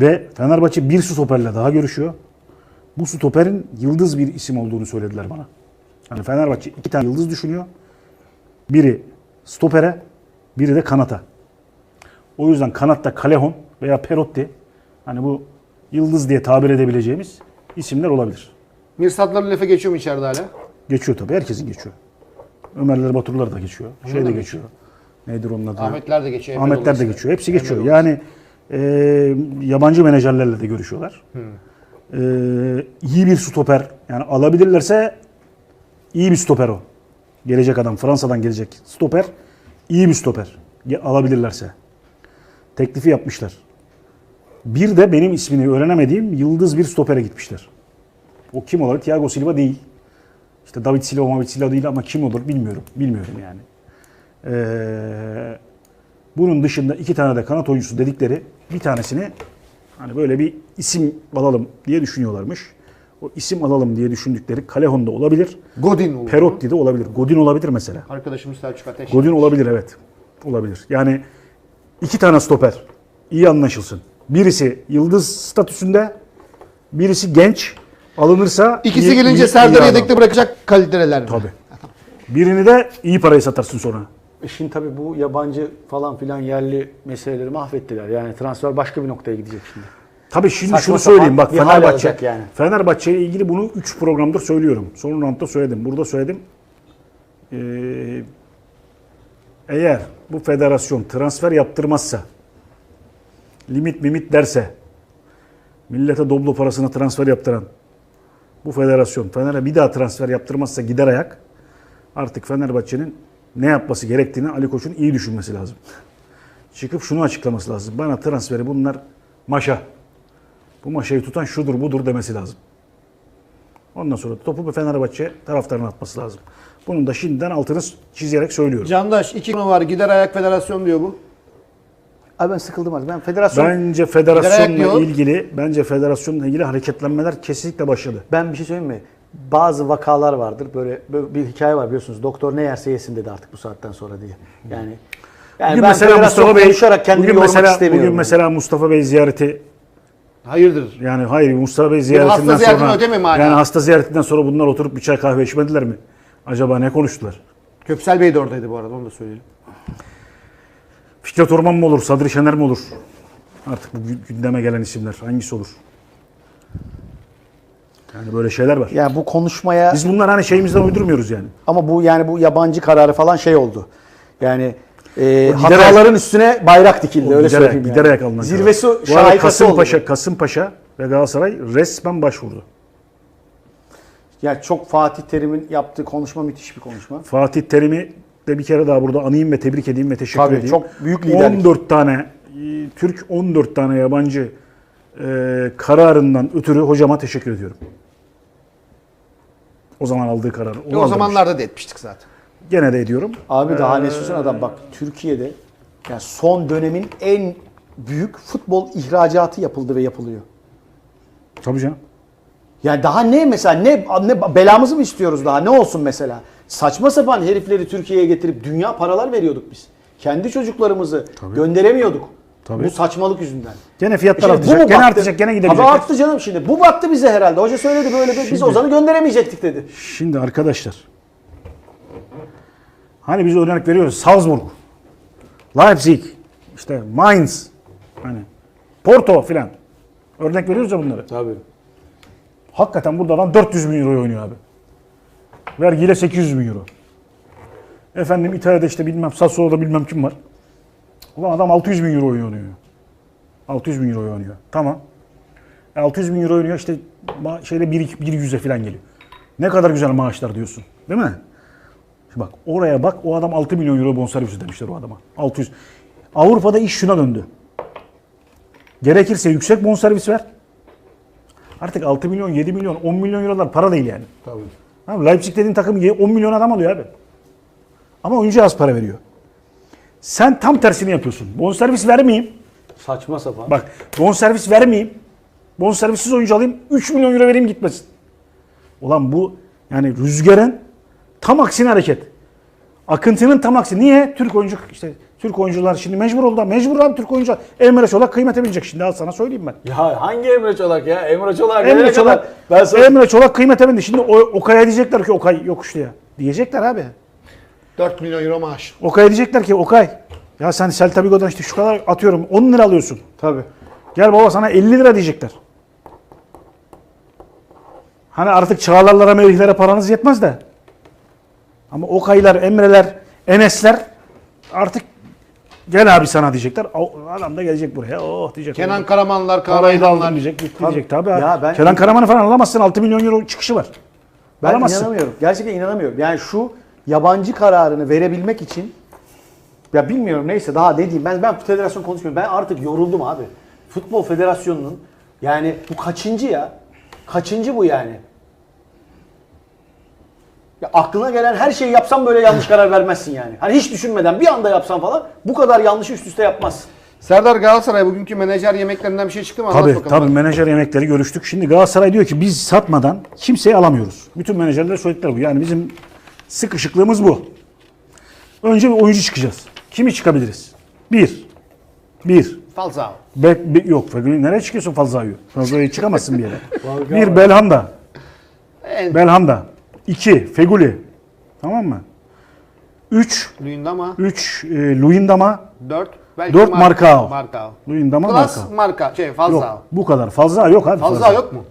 Ve Fenerbahçe bir stoperle daha görüşüyor. Bu stoperin yıldız bir isim olduğunu söylediler bana. Hani Fenerbahçe iki tane yıldız düşünüyor. Biri stopere, biri de kanata. O yüzden kanatta Kalehon veya Perotti hani bu yıldız diye tabir edebileceğimiz isimler olabilir. Mirsatların lafı geçiyor mu içeride hala? Geçiyor tabii. Herkesin geçiyor. Ömerler, Baturlar da geçiyor. Şey de geçiyor. Nedir onun adı? Ahmetler de geçiyor. Ahmetler de geçiyor. Hepsi geçiyor. Yani e, yabancı menajerlerle de görüşüyorlar. E, iyi bir stoper. Yani alabilirlerse iyi bir stoper o. Gelecek adam. Fransa'dan gelecek stoper. iyi bir stoper. Alabilirlerse. Teklifi yapmışlar. Bir de benim ismini öğrenemediğim yıldız bir stopere gitmişler. O kim olur? Thiago Silva değil. İşte David Silva, David Silva değil ama kim olur bilmiyorum. Bilmiyorum yani. Ee, bunun dışında iki tane de kanat oyuncusu dedikleri bir tanesini hani böyle bir isim alalım diye düşünüyorlarmış. O isim alalım diye düşündükleri Kalehon'da olabilir. Godin olur. Perotti de olabilir. Godin olabilir mesela. Arkadaşımız Selçuk Ateş. Godin olabilir evet. Olabilir. Yani iki tane stoper iyi anlaşılsın. Birisi yıldız statüsünde, birisi genç. Alınırsa İkisi iyi- gelince iyi- adam. yedekte bırakacak kaliteler? Tabii. Birini de iyi paraya satarsın sonra. Şimdi tabii bu yabancı falan filan yerli meseleleri mahvettiler. Yani transfer başka bir noktaya gidecek şimdi. Tabii şimdi Saçma şunu söyleyeyim bak Fenerbahçe yani. Fenerbahçe ile ilgili bunu 3 programdır söylüyorum. Son roundda söyledim. Burada söyledim. Ee, eğer bu federasyon transfer yaptırmazsa limit mimit derse millete doblo parasına transfer yaptıran bu federasyon Fener'e bir daha transfer yaptırmazsa gider ayak artık Fenerbahçe'nin ne yapması gerektiğini Ali Koç'un iyi düşünmesi lazım. Çıkıp şunu açıklaması lazım. Bana transferi bunlar maşa. Bu maşayı tutan şudur budur demesi lazım. Ondan sonra topu bir Fenerbahçe taraftarına atması lazım. Bunun da şimdiden altını çizerek söylüyorum. Candaş iki konu var. Gider ayak federasyon diyor bu. Abi ben sıkıldım artık. Ben federasyon... Ben, Bence federasyonla ilgili bence federasyonla ilgili hareketlenmeler kesinlikle başladı. bir şey söyleyeyim mi? Bazı vakalar vardır. Böyle, böyle bir hikaye var biliyorsunuz. Doktor ne yerse yesin dedi artık bu saatten sonra diye. Yani yani Bugün ben mesela Mustafa Bey konuşarak kendimi bugün mesela istemiyorum. bugün mesela Mustafa Bey ziyareti Hayırdır? yani hayır Mustafa Bey ziyaretinden hasta sonra hala? yani hasta ziyaretinden sonra bunlar oturup bir çay kahve içmediler mi? Acaba ne konuştular? Köksel Bey de oradaydı bu arada onu da söyleyelim. Fikret Orman mı olur, Sadri Şener mi olur? Artık bu gü- gündeme gelen isimler hangisi olur? Yani böyle şeyler var. Yani bu konuşmaya Biz bunlar hani şeyimizden uydurmuyoruz yani. ama bu yani bu yabancı kararı falan şey oldu. Yani e, hataların üstüne bayrak dikildi öyle giderek, söyleyeyim yani. giderek alınan Zirvesi şahikası Kasımpaşa, oldu. Kasımpaşa ve Galatasaray resmen başvurdu. Yani çok Fatih Terim'in yaptığı konuşma müthiş bir konuşma. Fatih Terim'i de bir kere daha burada anayım ve tebrik edeyim ve teşekkür Tabii, edeyim. çok büyük liderlik. 14 tane e, Türk 14 tane yabancı e, kararından ötürü hocama teşekkür ediyorum. O zaman aldığı kararı. E, o zamanlarda da etmiştik zaten. Gene de ediyorum. Abi daha ne söylesen adam bak Türkiye'de yani son dönemin en büyük futbol ihracatı yapıldı ve yapılıyor. Tabii canım. Yani daha ne mesela ne, ne belamızı mı istiyoruz daha ne olsun mesela? Saçma sapan herifleri Türkiye'ye getirip dünya paralar veriyorduk biz. Kendi çocuklarımızı gönderemiyorduk. Tabii. Bu saçmalık yüzünden. Gene fiyatlar Şimdi artacak. Gene battı? artacak. Gene gidebilecek. arttı canım şimdi. Bu battı bize herhalde. Hoca söyledi böyle bir, biz Ozan'ı gönderemeyecektik dedi. Şimdi arkadaşlar. Hani biz örnek veriyoruz. Salzburg, Leipzig, işte Mainz, hani Porto filan. Örnek veriyoruz ya bunları. Tabii. Hakikaten burada adam 400 bin euro oynuyor abi. Vergiyle 800 bin euro. Efendim İtalya'da işte bilmem Sassuolo'da bilmem kim var. Ulan adam 600 bin euro oynuyor. 600 bin euro oynuyor. Tamam. E 600 bin euro oynuyor işte şeyde 1, 1 100'e falan geliyor. Ne kadar güzel maaşlar diyorsun. Değil mi? Şimdi bak oraya bak o adam 6 milyon euro bonservis ödemişler o adama. 600. Avrupa'da iş şuna döndü. Gerekirse yüksek bonservis ver. Artık 6 milyon, 7 milyon, 10 milyon eurolar para değil yani. Tabii. Abi Leipzig dediğin takım 10 milyon adam alıyor abi. Ama oyuncu az para veriyor. Sen tam tersini yapıyorsun. Bonservis vermeyeyim. Saçma sapan. Bak bonservis vermeyeyim. Bonservissiz oyuncu alayım. 3 milyon euro vereyim gitmesin. Ulan bu yani rüzgarın tam aksine hareket. Akıntının tam aksi. Niye? Türk oyuncu işte Türk oyuncular şimdi mecbur oldu. Mecbur abi Türk oyuncular. Emre Çolak kıymete binecek şimdi al sana söyleyeyim ben. Ya hangi Emre Çolak ya? Emre Çolak Emre Çolak, kadar ben sana Emre Çolak kıymete bindi. Şimdi o, Okay'a diyecekler ki Okay yokuşlu ya. Diyecekler abi. 4 milyon euro maaş. Okay'a diyecekler ki Okay ya sen Celta Vigo'dan işte şu kadar atıyorum 10 lira alıyorsun. Tabii. Gel baba sana 50 lira diyecekler. Hani artık Çağlar'lara, Melih'lere paranız yetmez de. Ama Okay'lar, Emre'ler, Enes'ler artık gel abi sana diyecekler. Adam da gelecek buraya. Oh diyecek. Kenan Karamanlar, Ayhanlar. diyecek. Bitti diyecek tabii. Ya ben- Kenan Karaman'ı falan alamazsın. 6 milyon euro çıkışı var. Ben Alamazsın. inanamıyorum. Gerçekten inanamıyorum. Yani şu yabancı kararını verebilmek için ya bilmiyorum neyse daha ne diyeyim. Ben ben federasyon konuşmuyorum. Ben artık yoruldum abi. Futbol Federasyonu'nun yani bu kaçıncı ya? Kaçıncı bu yani? Ya aklına gelen her şeyi yapsan böyle yanlış karar vermezsin yani. Hani hiç düşünmeden bir anda yapsan falan bu kadar yanlışı üst üste yapmazsın. Serdar Galatasaray bugünkü menajer yemeklerinden bir şey çıktı mı? Anlat Tabii bakalım. tabii menajer yemekleri görüştük. Şimdi Galatasaray diyor ki biz satmadan kimseyi alamıyoruz. Bütün menajerler söyledikler bu. Yani bizim sıkışıklığımız bu. Önce bir oyuncu çıkacağız. Kimi çıkabiliriz? Bir. Bir. Falcao. Be, be- yok nereye çıkıyorsun Falzao'yu? Falzao'yu çıkamazsın bir yere. bir Belhanda. En Belhanda. İki Feguli. Tamam mı? Üç. Luyendama. Üç e, Luyendama. 4. Belki Dört Mar- Marcao. Marcao. Luyendama Klas Marka. marka. Şey Falcao. Yok bu kadar. Fazla yok abi. Falcao yok mu?